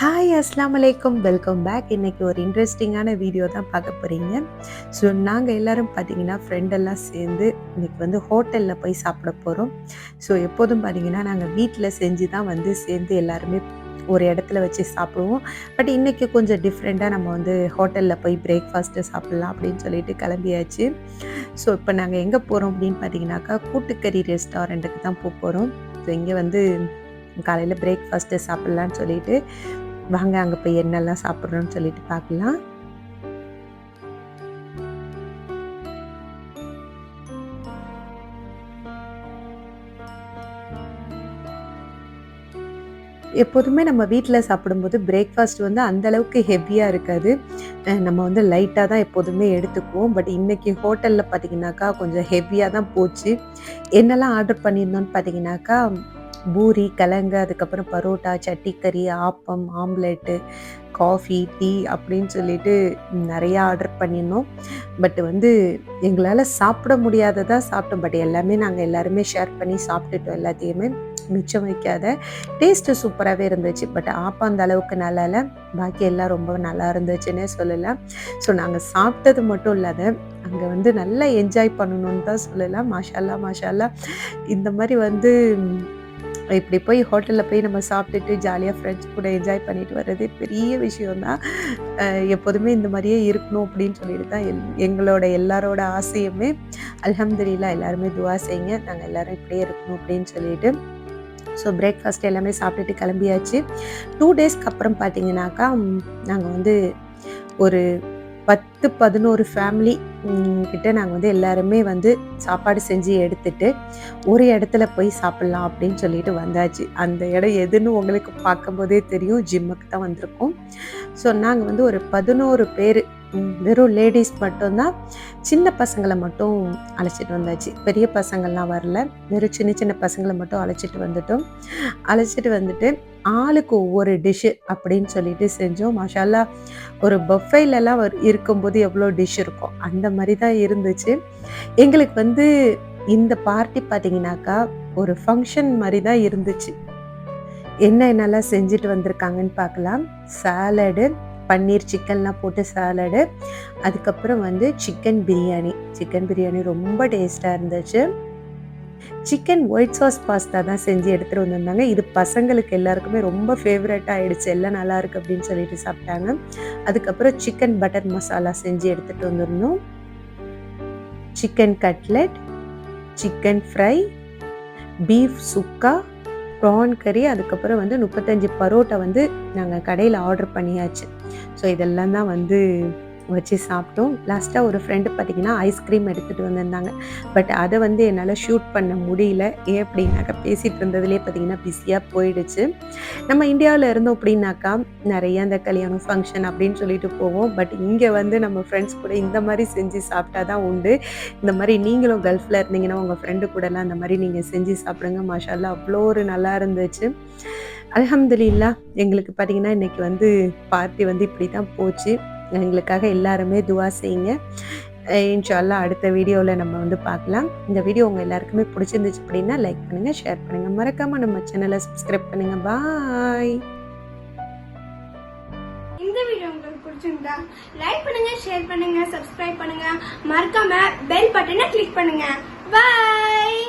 Hi அஸ்லாம் வலைக்கம் welcome back இன்றைக்கி ஒரு இன்ட்ரெஸ்டிங்கான வீடியோ தான் பார்க்க போகிறீங்க ஸோ நாங்கள் எல்லோரும் பார்த்தீங்கன்னா ஃப்ரெண்டெல்லாம் சேர்ந்து இன்றைக்கி வந்து ஹோட்டலில் போய் சாப்பிட போகிறோம் ஸோ எப்போதும் பார்த்தீங்கன்னா நாங்கள் வீட்டில் செஞ்சு தான் வந்து சேர்ந்து எல்லாருமே ஒரு இடத்துல வச்சு சாப்பிடுவோம். பட் இன்றைக்கி கொஞ்சம் டிஃப்ரெண்ட்டாக நம்ம வந்து ஹோட்டலில் போய் பிரேக்ஃபாஸ்ட்டு சாப்பிட்லாம் அப்படின்னு சொல்லிட்டு கிளம்பியாச்சு. ஸோ இப்போ நாங்கள் எங்கே போகிறோம் அப்படின்னு பார்த்தீங்கன்னாக்கா கூட்டுக்கறி ரெஸ்டாரண்ட்டுக்கு தான் போக போகிறோம் ஸோ இங்கே வந்து காலையில் பிரேக்ஃபாஸ்ட்டு சாப்பிட்லான்னு சொல்லிட்டு வாங்க அங்கே போய் என்னெல்லாம் சாப்பிட்றோன்னு சொல்லிட்டு பார்க்கலாம். எப்போதுமே நம்ம வீட்டில் சாப்பிடும்போது பிரேக்ஃபாஸ்ட் வந்து அந்த அளவுக்கு ஹெவியாக இருக்காது. நம்ம வந்து லைட்டாக தான் எப்போதுமே எடுத்துக்குவோம். பட் இன்னைக்கு ஹோட்டலில் பார்த்தீங்கன்னாக்கா கொஞ்சம் ஹெவியாக தான் போச்சு. என்னெல்லாம் ஆர்டர் பண்ணியிருந்தோம்னு பார்த்தீங்கன்னாக்கா பூரி கிழங்கு அதுக்கப்புறம் பரோட்டா சட்டிக்கறி ஆப்பம் ஆம்லெட்டு காஃபி டீ அப்படின்னு சொல்லிட்டு நிறையா ஆர்டர் பண்ணியிருந்தோம். பட் வந்து எங்களால் சாப்பிட முடியாததான் சாப்பிட்டோம். பட் எல்லாமே நாங்கள் எல்லாருமே ஷேர் பண்ணி சாப்பிட்டுட்டோம் எல்லாத்தையுமே. மிச்சம் வைக்காத டேஸ்ட்டு சூப்பராகவே இருந்துச்சு. பட் ஆப்பம் அந்த அளவுக்கு நல்லா இல்லை பாக்கி எல்லாம் ரொம்ப நல்லா இருந்துச்சுன்னே சொல்லலாம். ஸோ நாங்கள் சாப்பிட்டது மட்டும் இல்லாத அங்கே வந்து நல்லா என்ஜாய் பண்ணணும்னு தான் சொல்லலாம். மாஷால்லா மாஷால்லா இந்த மாதிரி வந்து இப்படி போய் ஹோட்டலில் போய் நம்ம சாப்பிட்டுட்டு ஜாலியாக ஃப்ரெண்ட்ஸ் கூட என்ஜாய் பண்ணிட்டு வர்றது பெரிய விஷயம்தான். எப்போதுமே இந்த மாதிரியே இருக்கணும் அப்படின்னு சொல்லிட்டு தான் எல் எங்களோட எல்லாரோட ஆசையுமே. அலமதுல்லா எல்லாருமே துவா செய்யுங்க. நாங்கள் எல்லாரும் இப்படியே இருக்கணும் அப்படின்னு சொல்லிட்டு. ஸோ பிரேக்ஃபாஸ்ட் எல்லாமே சாப்பிட்டுட்டு கிளம்பியாச்சு. டூ டேஸ்க்கு அப்புறம் பார்த்தீங்கன்னாக்கா நாங்கள் வந்து ஒரு பத்து பதினோரு ஃபேமிலி கிட்ட நாங்கள் வந்து எல்லாருமே வந்து சாப்பாடு செஞ்சு எடுத்துட்டு ஒரு இடத்துல போய் சாப்பிட்லாம் அப்படின்னு சொல்லிட்டு வந்தாச்சு. அந்த இடம் எதுன்னு உங்களுக்கு பார்க்கும்போதே தெரியும். ஜிம்முக்கு தான் வந்திருக்கோம். ஸோ நாங்கள் வந்து ஒரு பதினோரு பேர் வெறும் லேடிஸ் மட்டும்தான் சின்ன பசங்களை மட்டும் அழைச்சிட்டு வந்தாச்சு. பெரிய பசங்கள்லாம் வரல. வெறும் சின்ன சின்ன பசங்களை மட்டும் அழைச்சிட்டு வந்துட்டோம். அழைச்சிட்டு வந்துட்டு ஆளுக்கு ஒவ்வொரு டிஷ்ஷு அப்படின்னு சொல்லிட்டு செஞ்சோம். மாஷால்லா ஒரு பஃபைலெல்லாம் இருக்கும்போது எவ்வளோ டிஷ் இருக்கும் அந்த மாதிரி தான் இருந்துச்சு. எங்களுக்கு வந்து இந்த பார்ட்டி பார்த்தீங்கன்னாக்கா ஒரு ஃபங்க்ஷன் மாதிரி தான் இருந்துச்சு. என்ன என்னெல்லாம் செஞ்சுட்டு வந்திருக்காங்கன்னு பார்க்கலாம். சாலடு பன்னீர் சிக்கன்லாம் போட்டு சாலடு அதுக்கப்புறம் வந்து சிக்கன் பிரியாணி சிக்கன் பிரியாணி ரொம்ப டேஸ்ட்டாக இருந்துச்சு. சிக்கன் ஒயிட் சாஸ் பாஸ்தா தான் செஞ்சு எடுத்துகிட்டு வந்திருந்தாங்க. இது பசங்களுக்கு எல்லாருக்குமே ரொம்ப ஃபேவரட் ஆகிடுச்சு எல்லாம் நல்லாயிருக்கு அப்படின்னு சொல்லிட்டு சாப்பிட்டாங்க. அதுக்கப்புறம் சிக்கன் பட்டர் மசாலா செஞ்சு எடுத்துகிட்டு வந்திருந்தோம். Chicken cutlet chicken fry beef sukka prawn கறி அதுக்கப்புறம் வந்து முப்பத்தஞ்சு பரோட்டா வந்து நாங்கள் கடையில் ஆர்டர் பண்ணியாச்சு. ஸோ இதெல்லாம் தான் வந்து வச்சு சாப்பிட்டோம். லாஸ்ட்டாக ஒரு ஃப்ரெண்டு பார்த்தீங்கன்னா ஐஸ்கிரீம் எடுத்துகிட்டு வந்திருந்தாங்க. பட் அதை வந்து என்னால் ஷூட் பண்ண முடியல. ஏன் அப்படின்னாக்கா பேசிகிட்டு இருந்ததுலேயே பார்த்தீங்கன்னா பிஸியாக போயிடுச்சு. நம்ம இந்தியாவில் இருந்தோம் அப்படின்னாக்கா நிறைய அந்த கல்யாணம் ஃபங்க்ஷன் அப்படின்னு சொல்லிட்டு போவோம். பட் இங்கே வந்து நம்ம ஃப்ரெண்ட்ஸ் கூட இந்த மாதிரி செஞ்சு சாப்பிட்டா தான் உண்டு. இந்த மாதிரி நீங்களும் கல்ஃபில் இருந்தீங்கன்னா உங்கள் ஃப்ரெண்டு கூடலாம் அந்த மாதிரி நீங்கள் செஞ்சு சாப்பிடுங்க. மாஷால்லா அவ்வளோ ஒரு நல்லா இருந்துச்சு. அலமதுல்லா எங்களுக்கு பார்த்தீங்கன்னா இன்றைக்கி வந்து பார்ட்டி வந்து இப்படி தான் போச்சு. எங்களுக்காக எல்லாருமே துவா செய்யுங்க. இன்ஷால்லா அடுத்த வீடியோவில் நம்ம வந்து பார்க்கலாம். இந்த வீடியோ உங்கள் எல்லாருக்குமே பிடிச்சிருந்துச்சு அப்படின்னா லைக் பண்ணுங்கள் ஷேர் பண்ணுங்கள் மறக்காமல் நம்ம சேனலை சப்ஸ்கிரைப் பண்ணுங்கள் பாய் இந்த வீடியோ உங்களுக்கு பிடிச்சிருந்தா லைக் பண்ணுங்க ஷேர் பண்ணுங்க சப்ஸ்கிரைப் பண்ணுங்க. மறக்காம பெல் பட்டனை கிளிக் பண்ணுங்க. பாய்